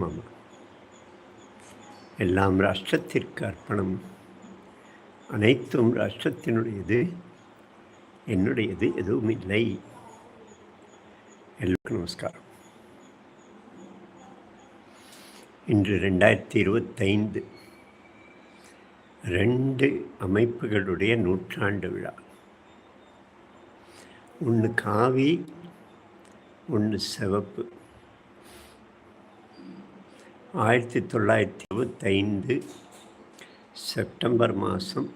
ஆமாம் எல்லாம் ராஷ்டிரத்திற்கு அர்ப்பணம். அனைத்தும் ராஷ்டிரத்தினுடையது. என்னுடையது எதுவும் இல்லை. எல்லோருக்கும் நமஸ்காரம். இன்று ரெண்டாயிரத்தி இருபத்தைந்து ரெண்டு அமைப்புகளுடைய நூற்றாண்டு விழா. ஒன்று காவி ஒன்று சிவப்பு. ஆயிரத்தி தொள்ளாயிரத்தி இருபத்தைந்து செப்டம்பர் மாதம்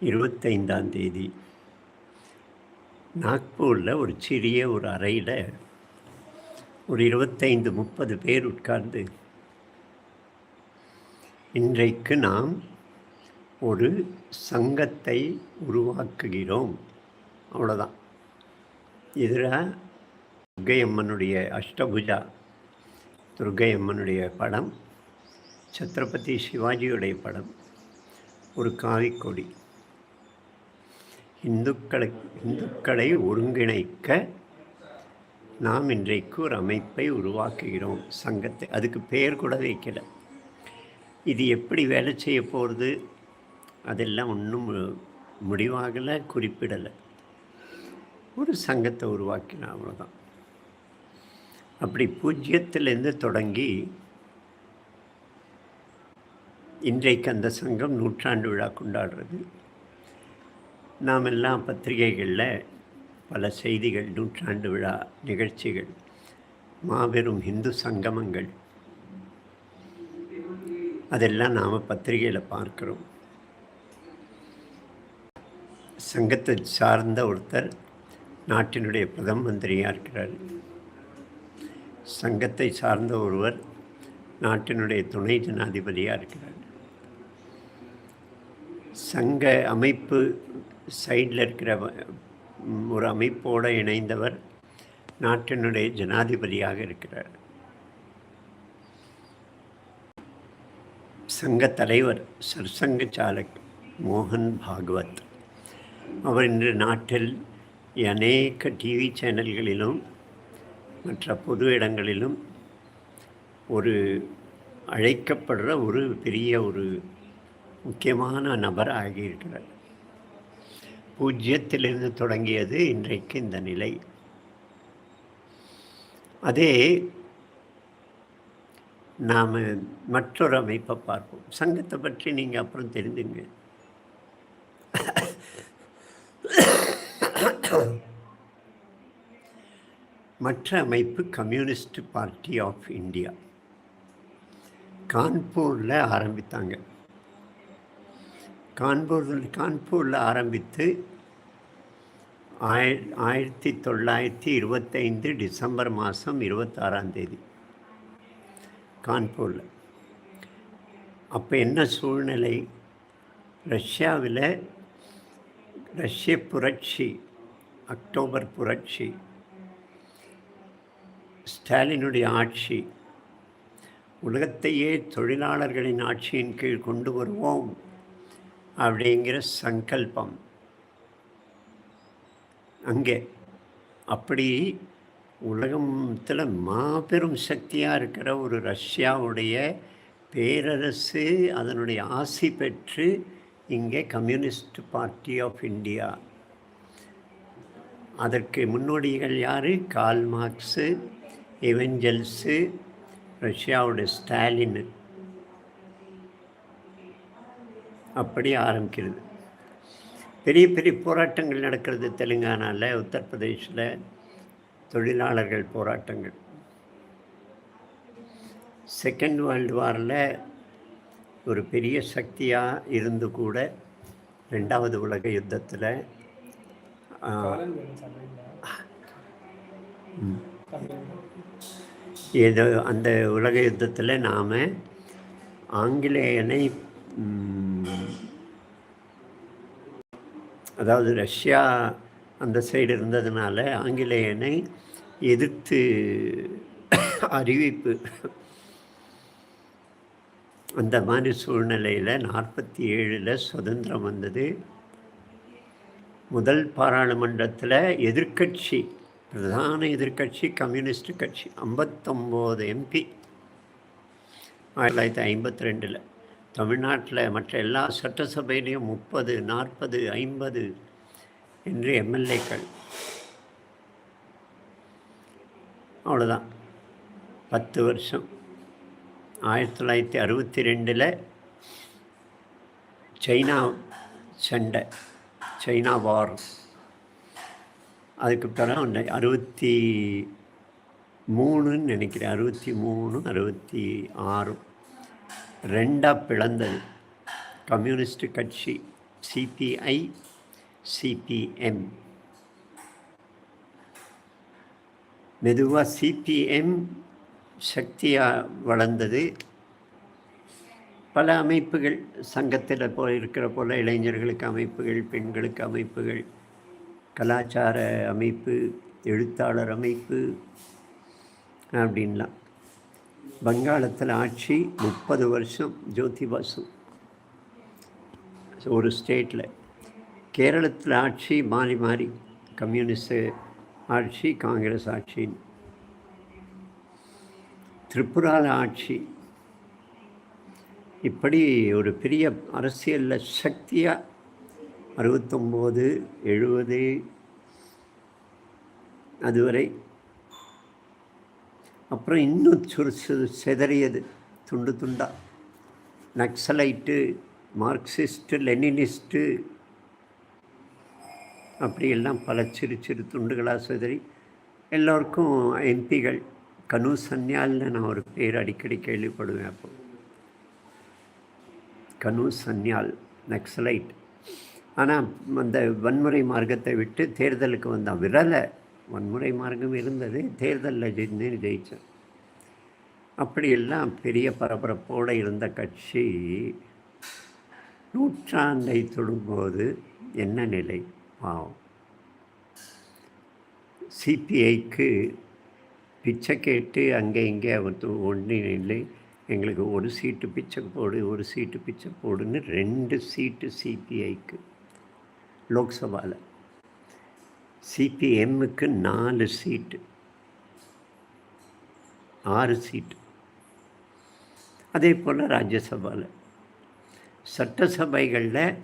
இருபத்தைந்தாம் தேதி நாக்பூரில் ஒரு சிறிய ஒரு அறையில் ஒரு இருபத்தைந்து முப்பது பேர் உட்கார்ந்து இன்றைக்கு நாம் ஒரு சங்கத்தை உருவாக்குகிறோம். அவ்வளோதான் இதில் துர்கையம்மனுடைய அஷ்டபுஜா துர்கையம்மனுடைய படம் சத்ரபதி சிவாஜியுடைய படம் ஒரு காவிக்கொடி. இந்துக்களை இந்துக்களை ஒருங்கிணைக்க நாம் இன்றைக்கு ஒரு அமைப்பை உருவாக்குகிறோம் சங்கத்தை. அதுக்கு பெயர் கூட வைக்கல. இது எப்படி வேலை செய்ய போகிறது அதெல்லாம் ஒன்றும் முடிவாகலை குறிப்பிடலை. ஒரு சங்கத்தை உருவாக்கினா அவ்வளோதான் அப்படி பூஜ்ஜியத்திலேருந்து தொடங்கி இன்றைக்கு அந்த சங்கம் நூற்றாண்டு விழா கொண்டாடுறது. நாம் எல்லாம் பத்திரிகைகளில் பல செய்திகள் நூற்றாண்டு விழா நிகழ்ச்சிகள் மாபெரும் இந்து சங்கமங்கள் அதெல்லாம் நாம் பத்திரிகையில் பார்க்குறோம். சங்கத்தை சார்ந்த ஒருத்தர் நாட்டினுடைய பிரதம மந்திரியாக இருக்கிறார். சங்கத்தை சார்ந்த ஒருவர் நாட்டினுடைய துணை ஜனாதிபதியாக இருக்கிறார். சங்க அமைப்பு சைடில் இருக்கிற ஒரு அமைப்போடு இணைந்தவர் நாட்டினுடைய ஜனாதிபதியாக இருக்கிறார். சங்க தலைவர் சர்சங்க சாலக் மோகன் பாகவத். அவர் இன்று நாட்டில் அநேக டிவி சேனல்களிலும் மற்ற பொது இடங்களிலும் ஒரு அழைக்கப்படுற ஒரு பெரிய ஒரு முக்கியமான நபர் ஆகியிருக்கிறார். பூஜ்ஜியத்திலிருந்து தொடங்கியது இன்றைக்கு இந்த நிலை. அதே நாம் மற்றொரு அமைப்பை பார்ப்போம். சங்கத்தை பற்றி நீங்கள் அப்புறம் தெரிஞ்சுங்க. மற்ற அமைப்பு கம்யூனிஸ்ட் பார்ட்டி ஆஃப் இந்தியா. கான்பூரில் ஆரம்பித்தாங்க. கான்பூரில் கான்பூரில் ஆரம்பித்து ஆய ஆயிரத்தி தொள்ளாயிரத்தி இருபத்தைந்து டிசம்பர் மாதம் இருபத்தாறாம் தேதி கான்பூரில். அப்போ என்ன சூழ்நிலை? ரஷ்யாவில் ரஷ்ய புரட்சி அக்டோபர் புரட்சி ஸ்டாலினுடைய ஆட்சி. உலகத்தையே தொழிலாளர்களின் ஆட்சியின் கீழ் கொண்டு வருவோம் அப்படிங்கிற சங்கல்பம். அங்கே அப்படி உலகத்தில் மாபெரும் சக்தியாக இருக்கிற ஒரு ரஷ்யாவுடைய பேரரசு அதனுடைய ஆசி பெற்று இங்கே கம்யூனிஸ்ட் பார்ட்டி ஆஃப் இந்தியா. அதற்கு முன்னோடிகள் யார்? கால் மார்க்ஸு. எவெஞ்சல்ஸு ரஷ்யாவோட ஸ்டாலின். அப்படி ஆரம்பிக்கிறது. பெரிய பெரிய போராட்டங்கள் நடக்கிறது தெலுங்கானாவில் உத்தரப்பிரதேசில் தொழிலாளர்கள் போராட்டங்கள். செகண்ட் வேர்ல்டு வாரில் ஒரு பெரிய சக்தியாக இருந்து கூட ரெண்டாவது உலக யுத்தத்தில் ஏதோ அந்த உலக யுத்தத்தில் நாம் ஆங்கிலேயனை அதாவது ரஷ்யா அந்த சைடு இருந்ததுனால ஆங்கிலேயனை எதிர்த்து அறிவிப்பு. அந்த மாதிரி சூழ்நிலையில் நாற்பத்தி ஏழில் சுதந்திரம் வந்தது. முதல் பாராளுமன்றத்தில் எதிர்கட்சி பிரதான எதிர்கட்சி கம்யூனிஸ்ட் கட்சி. ஐம்பத்தொம்போது எம்பி. ஆயிரத்தி தொள்ளாயிரத்தி ஐம்பத்தி ரெண்டில். தமிழ்நாட்டில் மற்ற எல்லா சட்டசபையிலையும் முப்பது நாற்பது ஐம்பது என்று எம்எல்ஏக்கள். அவ்வளோதான் பத்து வருஷம். ஆயிரத்தி தொள்ளாயிரத்தி அறுபத்தி ரெண்டில் சைனா சண்டை சைனா வார். அதுக்கு பிறகு அந்த அறுபத்தி மூணுன்னு நினைக்கிறேன். அறுபத்தி மூணு அறுபத்தி ஆறு. ரெண்டாக பிளந்தது. கம்யூனிஸ்ட் கட்சி சிபிஐ சிபிஎம் மெதுவாக சிபிஎம் சக்தியாக வளர்ந்தது. பல அமைப்புகள் சங்கத்தில் போ இருக்கிற போல் இளைஞர்களுக்கு அமைப்புகள் பெண்களுக்கு அமைப்புகள் கலாச்சார அமைப்பு எழுத்தாளர் அமைப்பு அப்படின்லாம். வங்காளத்தில் ஆட்சி முப்பது வருஷம் ஜோதி பாசு ஒரு ஸ்டேட்டில். கேரளத்தில் ஆட்சி மாறி மாறி கம்யூனிஸ்ட் ஆட்சி காங்கிரஸ் ஆட்சின்னு. திரிபுராவில் ஆட்சி. இப்படி ஒரு பெரிய அரசியலில் சக்தியாக அறுபத்தொம்போது எழுபது அதுவரை. அப்புறம் இன்னும் சுரு செதறியது துண்டு துண்டா. நக்சலைட்டு மார்க்சிஸ்ட்டு லெனினிஸ்ட்டு அப்படியெல்லாம் பல சிறு சிறு துண்டுகளாக சிதறி எல்லோருக்கும் எம்பிகள் கனு சன்யால்னு நான் ஒரு பேர் அடிக்கடி கேள்விப்படுவேன் அப்போ. கனு சன்யால் நக்சலைட். ஆனால் அந்த வன்முறை மார்க்கத்தை விட்டு தேர்தலுக்கு வந்தான் விரலை வன்முறை மார்க்கம் இருந்தது. தேர்தலில் ஜெயின்னு ஜெயித்தேன் அப்படியெல்லாம் பெரிய பரபரப்போடு இருந்த கட்சி நூற்றாண்டை தொடும்போது என்ன நிலை? பாவம் சிபிஐக்கு பிச்சை கேட்டு அங்கே இங்கே ஒன்றின் இல்லை. எங்களுக்கு ஒரு சீட்டு பிச்சை போடு ஒரு சீட்டு பிச்சை போடுன்னு ரெண்டு சீட்டு சிபிஐக்கு. லோக்சபாவில் சிபிஎம்முக்கு நாலு சீட்டு. ஆறு சீட்டு. அதே போல் ராஜ்யசபாவில் சட்டசபைகளில்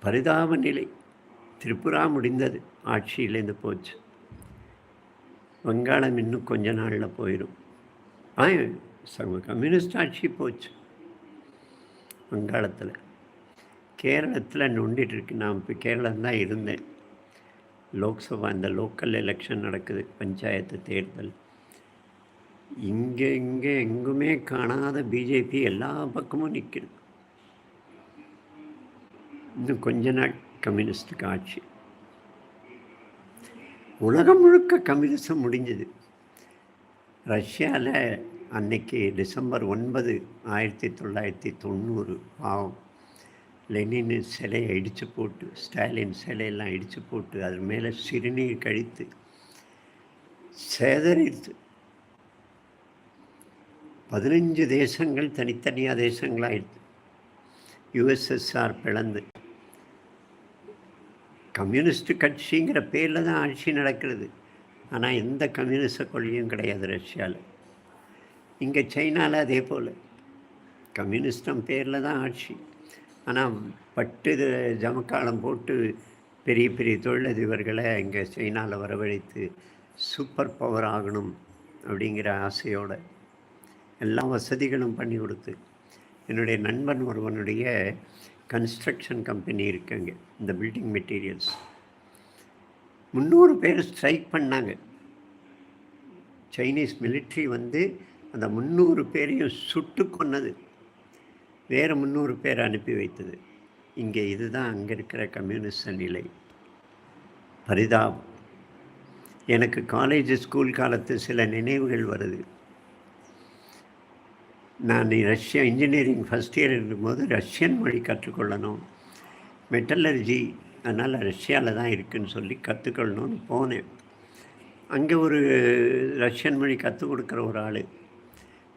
பரிதாப நிலை. திரிபுரா முடிந்தது. ஆட்சியிலேருந்து போச்சு. வங்காளம் இன்னும் கொஞ்ச நாளில் போயிடும் ஆ கம்யூனிஸ்ட் ஆட்சி போச்சு. வங்காளத்தில். கேரளத்தில் நொண்டிகிட்ருக்கு நான் இப்போ கேரளம் தான் இருந்தேன். லோக்சபா இந்த லோக்கல் எலெக்ஷன் நடக்குது பஞ்சாயத்து தேர்தல். இங்கே இங்கே எங்குமே காணாத பிஜேபி எல்லா பக்கமும் நிற்கிறது இன்னும் கொஞ்ச நாள் கம்யூனிஸ்டுக்கு ஆட்சி உலகம் முழுக்க கம்யூனிசம் முடிஞ்சது. ரஷ்யாவில் அன்னைக்கு டிசம்பர் ஒன்பது ஆயிரத்தி தொள்ளாயிரத்தி தொண்ணூறு பாவம். லெனின் சிலையை இடித்து போட்டு ஸ்டாலின் சிலையெல்லாம் இடித்து போட்டு அது மேலே சிறுநீர் கழித்து சேதரித்து. பதினஞ்சு தேசங்கள் தனித்தனியாக தேசங்களாகிடுது யுஎஸ்எஸ்ஆர் பிளந்து. கம்யூனிஸ்ட் கட்சிங்கிற பேரில் தான் ஆட்சி நடக்கிறது. ஆனால் எந்த கம்யூனிஸ்ட கொள்கையும் கிடையாது ரஷ்யாவில் இங்கே சைனாவில் அதே போல். கம்யூனிஸ்டம் பேரில் தான் ஆட்சி. ஆனால் பட்டு ஜமக்காலம் போட்டு பெரிய பெரிய தொழிலதிபர்களை இங்கே சைனாவில் வரவழைத்து சூப்பர் பவர் ஆகணும் அப்படிங்கிற ஆசையோடு எல்லா வசதிகளும் பண்ணி கொடுத்து என்னுடைய நண்பன் ஒருவனுடைய கன்ஸ்ட்ரக்ஷன் கம்பெனி இருக்குங்க இந்த பில்டிங் மெட்டீரியல்ஸ் முந்நூறு பேர் ஸ்ட்ரைக் பண்ணாங்க. சைனீஸ் மிலிட்ரி வந்து அந்த முந்நூறு பேரையும் சுட்டு கொன்னது. வேறு முந்நூறு பேர் அனுப்பி வைத்தது. இங்கே இதுதான் அங்கே இருக்கிற கம்யூனிஸ்ட நிலை. பரிதாபம். எனக்கு காலேஜ் ஸ்கூல் காலத்து சில நினைவுகள் வருது. நான் ரஷ்யா இன்ஜினியரிங் ஃபஸ்ட் இயர் இருக்கும்போது ரஷ்யன் மொழி கற்றுக்கொள்ளணும். மெட்டலர்ஜி அதனால் ரஷ்யாவில் தான் இருக்குதுன்னு சொல்லி கற்றுக்கொள்ளணும்னு போனேன். அங்கே ஒரு ரஷ்யன் மொழி கற்றுக் கொடுக்குற ஒரு ஆள்.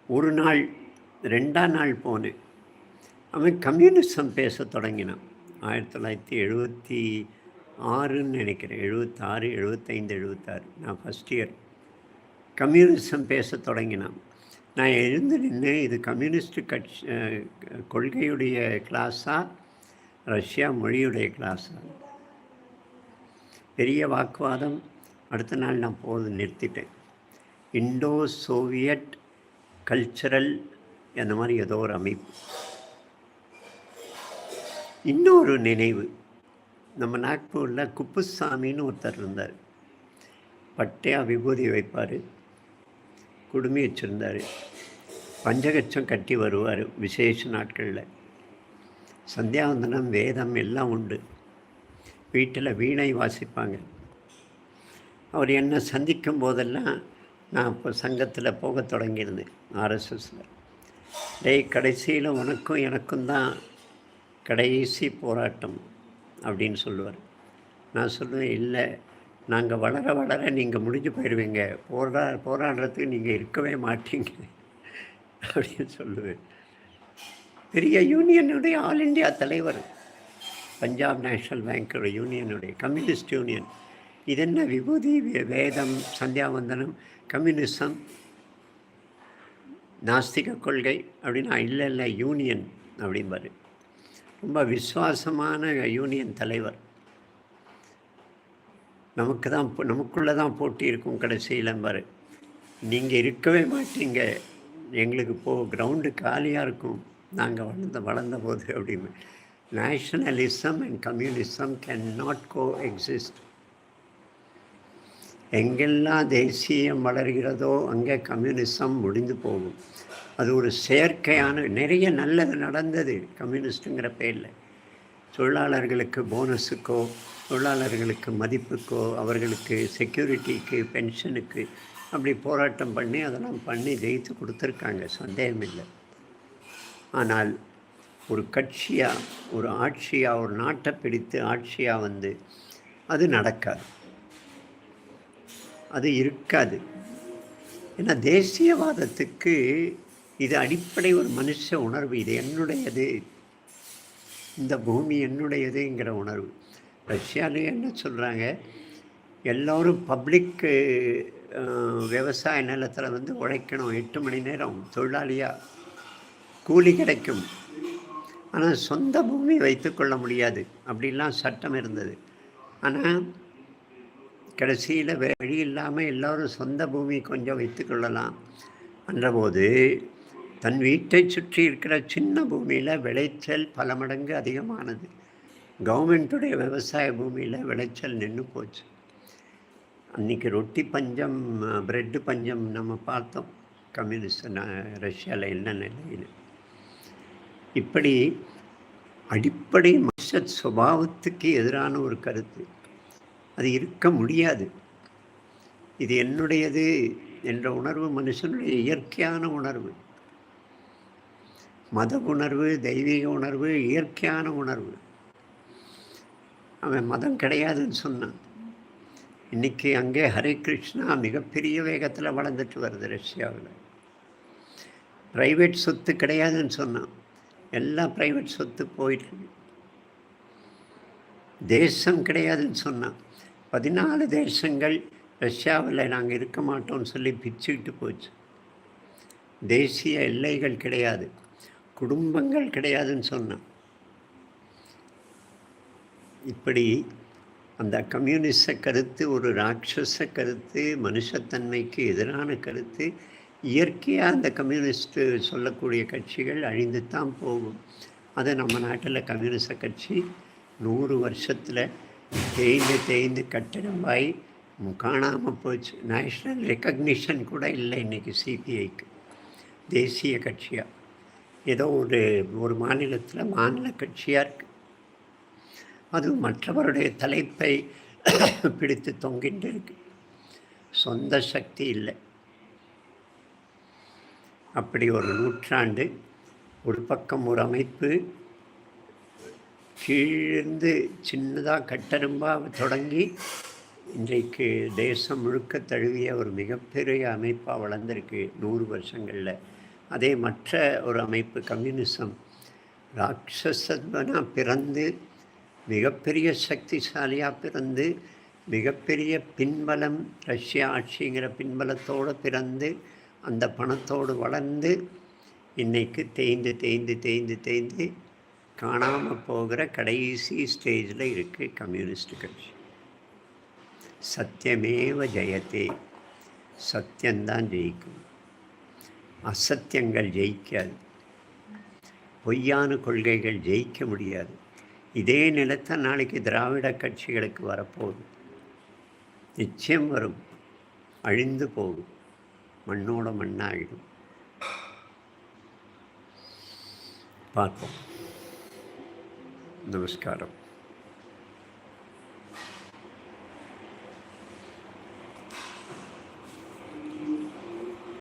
ஒரு நாள் ரெண்டாம் நாள் போனேன். அவன் கம்யூனிசம் பேச தொடங்கினான். ஆயிரத்தி தொள்ளாயிரத்தி எழுபத்தி ஆறுன்னு நினைக்கிறேன். எழுபத்தாறு எழுபத்தைந்து எழுபத்தாறு நான் ஃபஸ்ட் இயர் கம்யூனிசம் பேச தொடங்கினான். நான் எழுந்து நின்று இது கம்யூனிஸ்ட் கட்சி கொள்கையுடைய கிளாஸா ரஷ்யா மொழியுடைய கிளாஸா பெரிய வாக்குவாதம். அடுத்த நாள் நான் போது நிறுத்திட்டேன். இண்டோ சோவியட் கல்ச்சரல் அந்த மாதிரி ஏதோ ஒரு அமைப்பு. இன்னொரு நினைவு. நம்ம நாக்பூரில் குப்புசாமின்னு ஒருத்தர் இருந்தார். பட்டையாக விபூதி வைப்பார். குடுமி வச்சுருந்தார். பஞ்சகச்சம் கட்டி வருவார் விசேஷ நாட்களில். சந்தியாவந்தனம் வேதம் எல்லாம் உண்டு. வீட்டில் வீணை வாசிப்பாங்க. அவர் என்னை சந்திக்கும் போதெல்லாம் நான் இப்போ சங்கத்தில் போக தொடங்கியிருந்தேன் ஆர்எஸ்எஸில் டேய் கடைசியில் உனக்கும் எனக்கும் தான் கடைசி போராட்டம் அப்படின்னு சொல்லுவார். நான் சொல்லுவேன் இல்லை நாங்கள் வளர வளர நீங்கள் முடிஞ்சு போயிடுவீங்க. போரா போராடுறதுக்கு நீங்கள் இருக்கவே மாட்டீங்க. அப்படின்னு சொல்லுவேன். பெரிய யூனியனுடைய ஆல் இந்தியா தலைவர் பஞ்சாப் நேஷ்னல் பேங்கோட யூனியனுடைய கம்யூனிஸ்ட் யூனியன். இது என்ன விபூதி வே- வேதம் சந்தியாவந்தனம் கம்யூனிசம் நாஸ்திக கொள்கை அப்படின்னா இல்லை இல்லை யூனியன் அப்படிம்பாரு. ரொம்ப விசுவாசமான யூனியன் தலைவர். நமக்கு தான் போ- நமக்குள்ளே தான் போட்டி இருக்கும் கடைசியில் பாரு. நீங்கள் இருக்கவே மாட்டீங்க. எங்களுக்கு போ கிரவுண்டு காலியாக இருக்கும். நாங்கள் வளர்ந்த வளர்ந்த போது அப்படின்னு. Nationalism and communism can not coexist எங்கெல்லாம் தேசியம் வளர்கிறதோ அங்கே கம்யூனிசம் முடிந்து போகும். அது ஒரு செயற்கையான நிறைய நல்லது நடந்தது கம்யூனிஸ்ட்டுங்கிற பேரில். தொழிலாளர்களுக்கு போனஸுக்கோ தொழிலாளர்களுக்கு மதிப்புக்கோ அவர்களுக்கு செக்யூரிட்டிக்கு பென்ஷனுக்கு அப்படி போராட்டம் பண்ணி அதெல்லாம் பண்ணி ஜெயித்து கொடுத்துருக்காங்க. சந்தேகமில்லை. ஆனால் ஒரு கட்சியாக ஒரு ஆட்சியாக ஒரு நாட்டை பிடித்து ஆட்சியாக வந்து அது நடக்காது. அது இருக்காது. ஏன்னா தேசியவாதத்துக்கு இது அடிப்படை ஒரு மனுஷ உணர்வு. இது என்னுடையது? இந்த பூமி என்னுடையதுங்கிற உணர்வு. ரஷ்யாலே என்ன சொல்கிறாங்க எல்லோரும் பப்ளிக்கு விவசாய நிலத்தில் வந்து உழைக்கணும். எட்டு மணி நேரம் தொழிலாளியாக கூலி கிடைக்கும். ஆனால் சொந்த பூமி வைத்துக்கொள்ள முடியாது. அப்படிலாம் சட்டம் இருந்தது. ஆனால் கடைசியில் வழி இல்லாமல் எல்லோரும் சொந்த பூமி கொஞ்சம் வைத்துக்கொள்ளலாம். என்றபோது தன் வீட்டை சுற்றி இருக்கிற சின்ன பூமியில் விளைச்சல் பல மடங்கு அதிகமானது. கவர்மெண்ட்டுடைய விவசாய பூமியில் விளைச்சல் நின்று போச்சு. அன்றைக்கி ரொட்டி பஞ்சம் பிரெட்டு பஞ்சம் நம்ம பார்த்தோம். கம்யூனிஸ்ட் ரஷ்யாவில் என்ன நிலையில். இப்படி அடிப்படை மனுஷ சுபாவத்துக்கு எதிரான ஒரு கருத்து. அது இருக்க முடியாது. இது என்னுடையது என்ற உணர்வு மனுஷனுடைய இயற்கையான உணர்வு. மத உணர்வு தெய்வீக உணர்வு இயற்கையான உணர்வு. அவன் மதம் கிடையாதுன்னு சொன்னான். இன்றைக்கி அங்கே ஹரே கிருஷ்ணா மிகப்பெரிய வேகத்தில் வளர்ந்துட்டு வருது ரஷ்யாவில். ப்ரைவேட் சொத்து கிடையாதுன்னு சொன்னான். எல்லாம் ப்ரைவேட் சொத்து போயிட்டு தேசம் கிடையாதுன்னு சொன்னான். பதினாலு தேசங்கள் ரஷ்யாவில் நாங்கள் இருக்க மாட்டோம்னு சொல்லி பிச்சுக்கிட்டு போச்சு. தேசிய எல்லைகள் கிடையாது. குடும்பங்கள் கிடையாதுன்னு சொன்னான். இப்படி அந்த கம்யூனிச கருத்து ஒரு ராட்சச கருத்து மனுஷத்தன்மைக்கு எதிரான கருத்து இயற்கையாக அந்த கம்யூனிஸ்ட்டு சொல்லக்கூடிய கட்சிகள் அழிந்து தான் போகும். அதை நம்ம நாட்டில் கம்யூனிச கட்சி நூறு வருஷத்தில் தேய்ந்து தேய்ந்து கட்டிடமாய் காணாமல் போச்சு. நேஷ்னல் ரெக்கக்னிஷன் கூட இல்லை இன்றைக்கி சிபிஐக்கு தேசிய கட்சியாக ஏதோ ஒரு ஒரு மாநிலத்தில் மாநில கட்சியாக இருக்குது அது மற்றவருடைய தலைப்பை பிடித்து தொங்கிட்டு இருக்கு. சொந்த சக்தி இல்லை. அப்படி ஒரு நூற்றாண்டு ஒரு பக்கம் ஒரு அமைப்பு கீழிருந்து சின்னதாக கட்டணமாக தொடங்கி இன்றைக்கு தேசம் முழுக்க தழுவிய ஒரு மிகப்பெரிய அமைப்பாக வளர்ந்துருக்கு நூறு வருஷங்களில். அதே மற்ற ஒரு அமைப்பு கம்யூனிசம். ராட்சசனா பிறந்து மிகப்பெரிய சக்திசாலியாக பிறந்து மிகப்பெரிய பின்பலம் ரஷ்யா ஆட்சிங்கிற பின்பலத்தோடு பிறந்து அந்த பணத்தோடு வளர்ந்து இன்றைக்கு தேய்ந்து தேய்ந்து தேய்ந்து தேய்ந்து காணாமல் போகிற கடைசி ஸ்டேஜில் இருக்குது கம்யூனிஸ்ட் கட்சி. சத்தியமேவ ஜெயத்தே சத்தியந்தான் ஜெயிக்கும். அசத்தியங்கள் ஜெயிக்காது. பொய்யான கொள்கைகள் ஜெயிக்க முடியாது. இதே நிலத்தை நாளைக்கு திராவிட கட்சிகளுக்கு வரப்போகுது. நிச்சயம் வரும். அழிந்து போகும். மண்ணோட மண்ணாகிடும் பார்ப்போம். நமஸ்காரம்